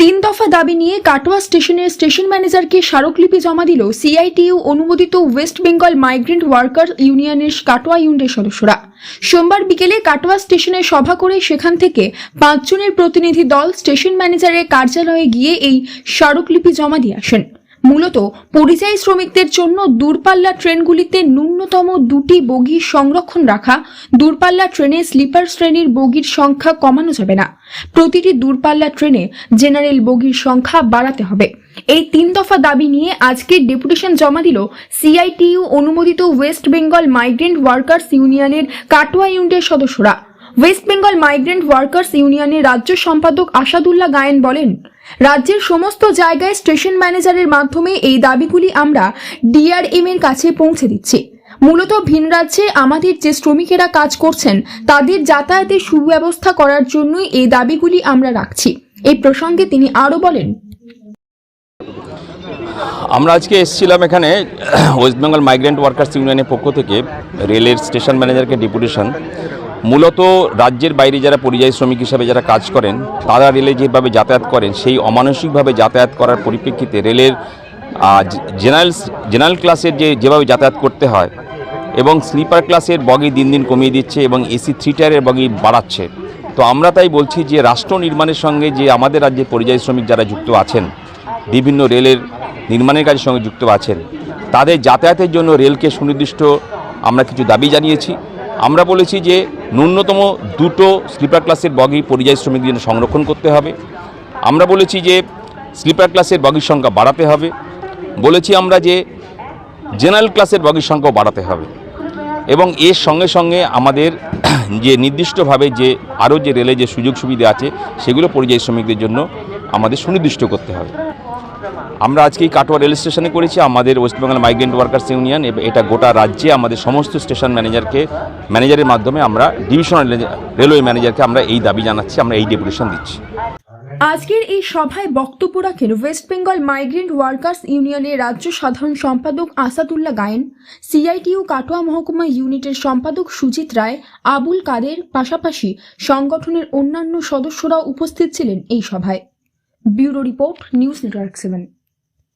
তিন দফা দাবি নিয়ে কাটোয়া স্টেশনের স্টেশন ম্যানেজারকে স্মারকলিপি জমা দিল সিআইটিইউ অনুমোদিত ওয়েস্ট বেঙ্গল মাইগ্রেন্ট ওয়ার্কার ইউনিয়নের কাটোয়া ইউনিটের সদস্যরা। সোমবার বিকেলে কাটোয়া স্টেশনে সভা করে সেখান থেকে পাঁচজনের প্রতিনিধি দল স্টেশন ম্যানেজারের কার্যালয়ে গিয়ে এই স্মারকলিপি জমা দিয়ে আসেন। মূলত পরিযায়ী শ্রমিকদের জন্য দূরপাল্লা ট্রেনগুলিতে ন্যূনতম দুটি বগি সংরক্ষণ রাখা, দূরপাল্লা ট্রেনে স্লিপার শ্রেণির বগির সংখ্যা কমানো যাবে না। প্রতিটি দূরপাল্লা ট্রেনে জেনারেল বগির সংখ্যা বাড়াতে হবে। এই তিন দফা দাবি নিয়ে আজকে ডেপুটেশন জমা দিল সিআইটিইউ অনুমোদিত ওয়েস্ট বেঙ্গল মাইগ্রেন্ট ওয়ার্কার্স ইউনিয়নের কাটোয়া ইউনিটের সদস্যরা। ওয়েস্ট বেঙ্গল মাইগ্রেন্ট ওয়ার্কার্স ইউনিয়নের রাজ্য সম্পাদক আসাদুল্লাহ গায়েন বলেন রাজ্যের সমস্ত জায়গায় স্টেশন ম্যানেজারের মাধ্যমে এই দাবিগুলি আমরা ডিআরএম এর কাছে পৌঁছে দিচ্ছি। মূলত ভিন রাজ্যে আমাদের যে শ্রমিকেরা কাজ করছেন, তাদের যাতায়াতের সুব্যবস্থা করার জন্যই এই দাবিগুলি আমরা রাখছি। এই প্রসঙ্গে তিনি আরও বলেন। আমরা আজকে এসেছিলাম এখানে ওয়েস্ট বেঙ্গল মাইগ্রেন্ট ওয়ার্কার্স ইউনিয়নের পক্ষ থেকে, রেলের স্টেশন ম্যানেজারকে ডেপুটেশন। মূলত রাজ্যের বাইরে যারা পরিযায়ী শ্রমিক হিসাবে যারা কাজ করেন, তারা রেলে যেভাবে যাতায়াত করেন, সেই অমানসিকভাবে যাতায়াত করার পরিপ্রেক্ষিতে রেলের জেনারেল জেনারেল ক্লাসের যে, যেভাবে যাতায়াত করতে হয় এবং স্লিপার ক্লাসের বগি দিন দিন কমিয়ে দিচ্ছে এবং এসি থ্রি টায়ারের বগি বাড়াচ্ছে। তো আমরা তাই বলছি যে, রাষ্ট্র নির্মাণের সঙ্গে যে আমাদের রাজ্যে পরিযায়ী শ্রমিক যারা যুক্ত আছেন, বিভিন্ন রেলের নির্মাণের কাজের সঙ্গে যুক্ত আছেন, তাদের যাতায়াতের জন্য রেলকে সুনির্দিষ্ট আমরা কিছু দাবি জানিয়েছি। আমরা বলেছি যে ন্যূনতম দুটো স্লিপার ক্লাসের বগি পরিযায়ী শ্রমিকদের জন্য সংরক্ষণ করতে হবে। আমরা বলেছি যে স্লিপার ক্লাসের বগির সংখ্যা বাড়াতে হবে। বলেছি আমরা যে জেনারেল ক্লাসের বগির সংখ্যাও বাড়াতে হবে। এবং এর সঙ্গে সঙ্গে আমাদের যে নির্দিষ্টভাবে যে আরও যে রেলে যে সুযোগ সুবিধা আছে, সেগুলো পরিযায়ী শ্রমিকদের জন্য আমাদের সুনির্দিষ্ট করতে হবে। আমরা আজকে এই কাটোয়া রেল স্টেশনে করেছি, আমাদের West Bengal migrant workers union এটা গোটা রাজ্যে আমাদের সমস্ত স্টেশন ম্যানেজারকে, ম্যানেজারের মাধ্যমে আমরা ডিভিশনাল রেলওয়ে ম্যানেজারকে আমরা এই দাবি জানাচ্ছি, আমরা এই ডেপুটেশন দিচ্ছি। আজকের এই সভায় বক্তব্য রাখেন ওয়েস্ট বেঙ্গল মাইগ্রেন্ট ওয়ার্কার্স ইউনিয়নের রাজ্য সাধারণ সম্পাদক আসাদুল্লাহ গায়েন সিআইটিইউ কাটোয়া মহকুমা ইউনিটের সম্পাদক সুজিত রায়, আবুল কাদের পাশাপাশি সংগঠনের অন্যান্য সদস্যরা উপস্থিত ছিলেন এই সভায়। Bureau report, news network seven.